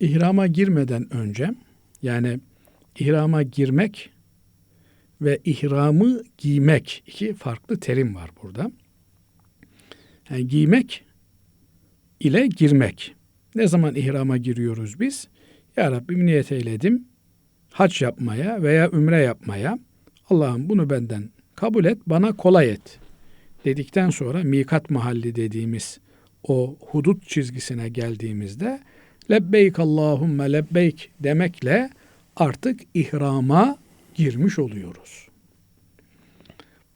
İhrama girmeden önce yani ihrama girmek ve ihramı giymek iki farklı terim var burada. Yani giymek ile girmek. Ne zaman ihrama giriyoruz biz? Ya Rabbim niyet eyledim hac yapmaya veya ümre yapmaya. Allah'ım bunu benden kabul et, bana kolay et dedikten sonra mikat mahalli dediğimiz o hudut çizgisine geldiğimizde lebbeyk Allahümme lebbeyk demekle artık ihrama girmiş oluyoruz.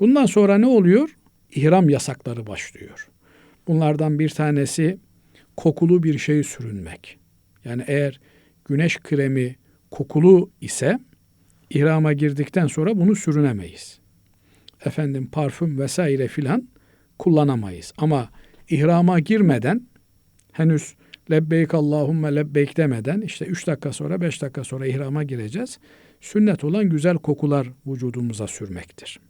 Bundan sonra ne oluyor? İhram yasakları başlıyor. Bunlardan bir tanesi kokulu bir şey sürünmek. Yani eğer güneş kremi kokulu ise ihrama girdikten sonra bunu sürünemeyiz. Efendim parfüm vesaire filan kullanamayız. Ama ihrama girmeden henüz lebbeyk Allahümme lebbeyk demeden işte 3 dakika sonra 5 dakika sonra ihrama gireceğiz. Sünnet olan güzel kokular vücudumuza sürmektir.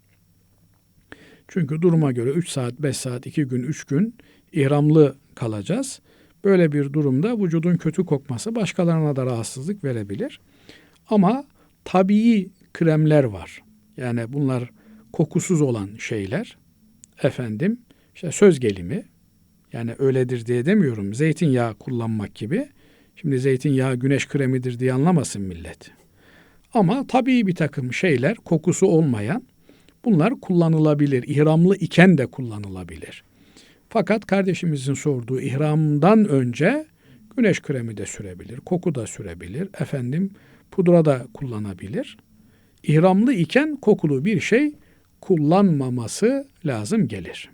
Çünkü duruma göre 3 saat, 5 saat, 2 gün, 3 gün ihramlı kalacağız. Böyle bir durumda vücudun kötü kokması başkalarına da rahatsızlık verebilir. Ama tabii kremler var. Yani bunlar kokusuz olan şeyler. Efendim işte söz gelimi yani öyledir diye demiyorum. Zeytinyağı kullanmak gibi. Şimdi zeytinyağı güneş kremidir diye anlamasın millet. Ama tabii bir takım şeyler kokusu olmayan bunlar kullanılabilir. İhramlı iken de kullanılabilir. Fakat kardeşimizin sorduğu ihramdan önce güneş kremi de sürebilir, koku da sürebilir, efendim pudra da kullanabilir. İhramlı iken kokulu bir şey kullanmaması lazım gelir.